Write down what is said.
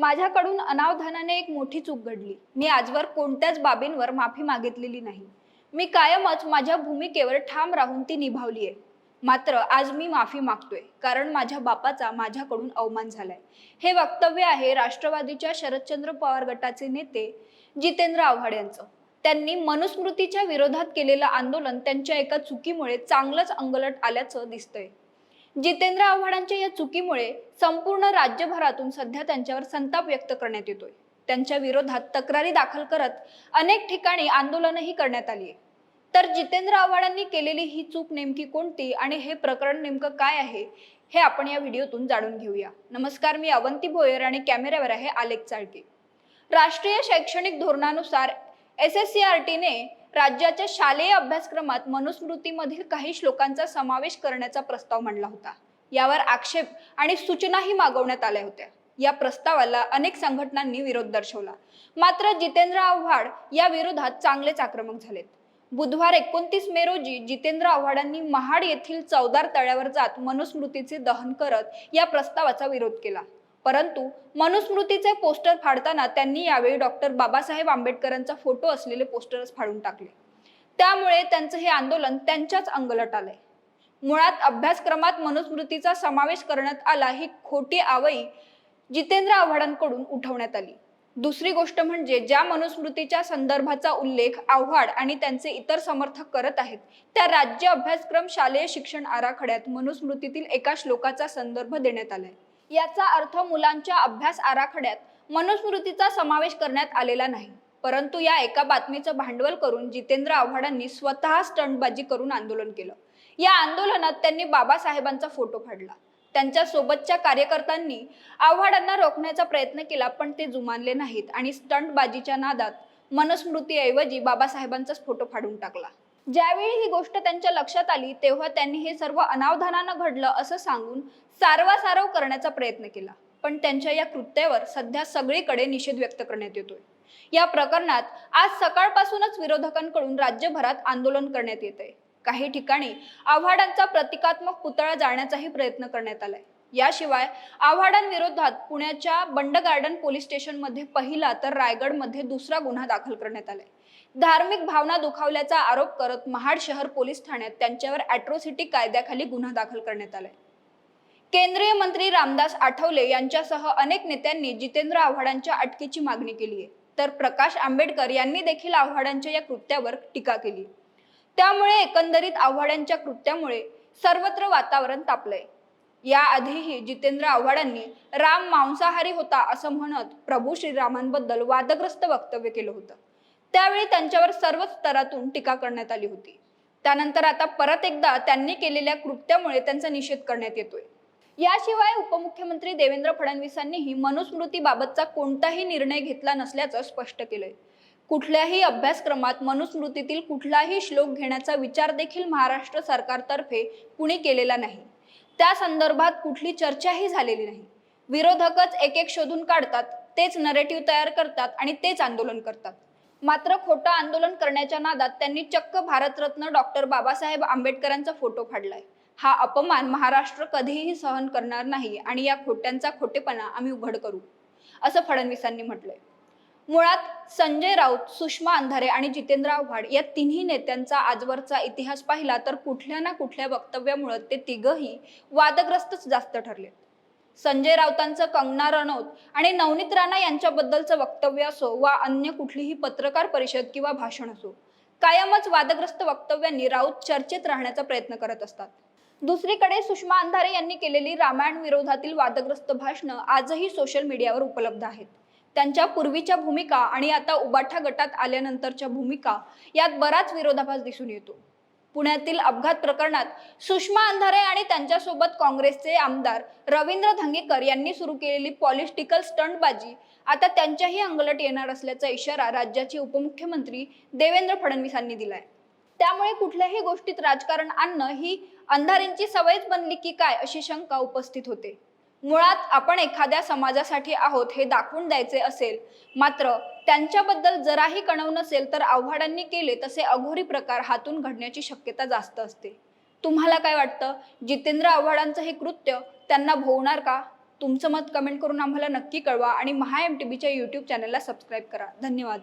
माझ्याकडून अनावधानाने एक मोठी चूक घडली. मी आजवर कोणत्याच बाबींवर माफी मागितलेली नाही. मी कायमच माझ्या भूमिकेवर ठाम राहून ती निभावली आहे मात्र आज मी माफी मागतोय कारण माझ्या बापाचा माझ्याकडून अवमान झालाय. हे वक्तव्य आहे राष्ट्रवादीच्या शरदचंद्र पवार गटाचे नेते जितेंद्र आव्हाड यांचं. त्यांनी मनुस्मृतीच्या विरोधात केलेलं आंदोलन त्यांच्या एका चुकीमुळे चांगलंच अंगलट आल्याचं दिसतंय. जितेंद्र आव्हाडांच्या या चुकीमुळे संपूर्ण राज्यभरातून सध्या त्यांच्यावर संताप व्यक्त करण्यात येतोय. त्यांच्या विरोधात तक्रारी दाखल करत अनेक ठिकाणी आंदोलनही करण्यात आली आहे. तर जितेंद्र आव्हाडांनी केलेली ही चूक नेमकी कोणती आणि हे प्रकरण नेमकं काय आहे हे आपण या व्हिडिओतून जाणून घेऊया. नमस्कार मी अवंती भोयर आणि कॅमेऱ्यावर आहे आलेख चाळके. राष्ट्रीय शैक्षणिक धोरणानुसार एस एस सी आर टीने राज्याच्या शालेय अभ्यासक्रमात मनुस्मृतीमधील काही श्लोकांचा समावेश करण्याचा प्रस्ताव मांडला होता. यावर आक्षेप आणि सूचनाही मागवण्यात आल्या होत्या. या प्रस्तावाला अनेक संघटनांनी विरोध दर्शवला. मात्र जितेंद्र आव्हाड या विरोधात चांगलेच आक्रमक झालेत. बुधवार एकोणतीस मे रोजी जितेंद्र आव्हाडांनी महाड येथील चौदार तळ्यावर जात मनुस्मृतीचे दहन करत या प्रस्तावाचा विरोध केला. परंतु मनुस्मृतीचे पोस्टर फाडताना त्यांनी यावेळी डॉक्टर बाबासाहेब आंबेडकरांचा फोटो असलेले पोस्टरच फाडून टाकले. त्यामुळे त्यांचं हे आंदोलन त्यांच्याच अंगलट आलंय. मुळात अभ्यासक्रमात मनुस्मृतीचा समावेश करण्यात आला ही खोटी आवई जितेंद्र आव्हाडांकडून उठवण्यात आली. दुसरी गोष्ट म्हणजे ज्या मनुस्मृतीच्या संदर्भाचा उल्लेख आव्हाड आणि त्यांचे इतर समर्थक करत आहेत त्या राज्य अभ्यासक्रम शालेय शिक्षण आराखड्यात मनुस्मृतीतील एका श्लोकाचा संदर्भ देण्यात आलाय. याचा अर्थ मुलांच्या अभ्यास आराखड्यात मनुस्मृतीचा समावेश करण्यात आलेला नाही. परंतु या एका बातमीचं भांडवल करून जितेंद्र आव्हाडांनी स्वतः स्टंटबाजी करून आंदोलन केलं. या आंदोलनात त्यांनी बाबासाहेबांचा फोटो फाडला. त्यांच्या सोबतच्या कार्यकर्त्यांनी आव्हाडांना रोखण्याचा प्रयत्न केला पण ते जुमानले नाहीत आणि स्टंटबाजीच्या नादात मनुस्मृतीऐवजी बाबासाहेबांचाच फोटो फाडून टाकला. ज्यावेळी ही गोष्ट त्यांच्या लक्षात आली तेव्हा त्यांनी हे सर्व अनावधानानं घडलं असं सांगून सारवासारव करण्याचा प्रयत्न केला. पण त्यांच्या या कृत्यावर सध्या सगळीकडे निषेध व्यक्त करण्यात येतोय. या प्रकरणात आज सकाळपासूनच विरोधकांकडून राज्यभरात आंदोलन करण्यात येत आहे काही ठिकाणी आव्हाडांचा प्रतिकात्मक पुतळा जाळण्याचाही प्रयत्न करण्यात आलाय. याशिवाय आव्हाडांविरोधात पुण्याच्या बंड गार्डन पोलीस स्टेशनमध्ये पहिला तर रायगडमध्ये दुसरा गुन्हा दाखल करण्यात आलाय. धार्मिक भावना दुखावल्याचा आरोप करत महाड शहर पोलीस ठाण्यात त्यांच्यावर अॅट्रोसिटी कायद्याखाली गुन्हा दाखल करण्यात आलाय. केंद्रीय मंत्री रामदास आठवले यांच्यासह अनेक नेत्यांनी जितेंद्र आव्हाडांच्या अटकेची मागणी केली आहे. तर प्रकाश आंबेडकर यांनी देखील आव्हाडांच्या या कृत्यावर टीका केली त्यामुळे एकंदरीत आव्हाडांच्या कृत्यामुळे सर्वत्र वातावरण तापलंय. याआधीही जितेंद्र आव्हाडांनी राम मांसाहारी होता असं म्हणत प्रभू श्रीरामांबद्दल वादग्रस्त वक्तव्य केलं होतं. त्यावेळी त्यांच्यावर सर्व स्तरातून टीका करण्यात आली होती. त्यानंतर आता परत एकदा त्यांनी केलेल्या कृत्यामुळे त्यांचा निषेध करण्यात येतोय. याशिवाय उपमुख्यमंत्री देवेंद्र फडणवीसांनीही मनुस्मृतीबाबतचा कोणताही निर्णय घेतला नसल्याचं स्पष्ट केलंय. कुठल्याही अभ्यासक्रमात मनुस्मृतीतील कुठलाही श्लोक घेण्याचा विचार देखील महाराष्ट्र सरकारतर्फे कुणी केलेला नाही. त्या संदर्भात कुठली चर्चाही झालेली नाही. विरोधकच एक एक शोधून काढतात तेच नरेटिव्ह तयार करतात आणि तेच आंदोलन करतात. मात्र खोटं आंदोलन करण्याच्या नादात त्यांनी चक्क भारतरत्न डॉक्टर बाबासाहेब आंबेडकरांचा फोटो फाडलाय. हा अपमान महाराष्ट्र कधीही सहन करणार नाही आणि या खोट्यांचा खोटेपणा आम्ही उघड करू असं फडणवीसांनी म्हटलंय. मुळात संजय राऊत सुषमा अंधारे आणि जितेंद्र आव्हाड या तिन्ही नेत्यांचा आजवरचा इतिहास पाहिला तर कुठल्या ना कुठल्या वक्तव्यामुळे ते तिघही वादग्रस्तच जास्त ठरले संजय राऊतांचं कंगना रनौत आणि नवनीत राणा यांच्याबद्दलचं वक्तव्य असो वा अन्य कुठलीही पत्रकार परिषद किंवा भाषण असो कायमच वादग्रस्त वक्तव्यांनी राऊत चर्चेत राहण्याचा प्रयत्न करत असतात. दुसरीकडे सुषमा अंधारे यांनी केलेली रामायण विरोधातील वादग्रस्त भाषणं आजही सोशल मीडियावर उपलब्ध आहेत. त्यांच्या पूर्वीच्या भूमिका आणि आता उबाठा गटात आल्यानंतरच्या भूमिका यात बराच विरोधाभास दिसून येतो. पुण्यातील अपघात प्रकरणात सुषमा अंधारे आणि त्यांच्यासोबत काँग्रेसचे आमदार रवींद्र धंगेकर यांनी सुरू केलेली पॉलिटिकल स्टंटबाजी आता त्यांच्याही अंगलट येणार असल्याचा इशारा राज्याचे उपमुख्यमंत्री देवेंद्र फडणवीसांनी दिलाय. त्यामुळे कुठल्याही गोष्टीत राजकारण आणणं ही अंधारेंची सवयच बनली की काय अशी शंका उपस्थित होते. मुळात आपण एखाद्या समाजासाठी आहोत हे दाखवून द्यायचे असेल. मात्र त्यांच्याबद्दल जराही कणव नसेल तर आव्हाडांनी केले तसे अघोरी प्रकार हातून घडण्याची शक्यता जास्त असते. तुम्हाला काय वाटतं? जितेंद्र आव्हाडांचं हे कृत्य त्यांना भोवणार का? तुमचं मत कमेंट करून आम्हाला नक्की कळवा आणि महा एम टी बीच्या यूट्यूब चॅनलला सबस्क्राईब करा. धन्यवाद.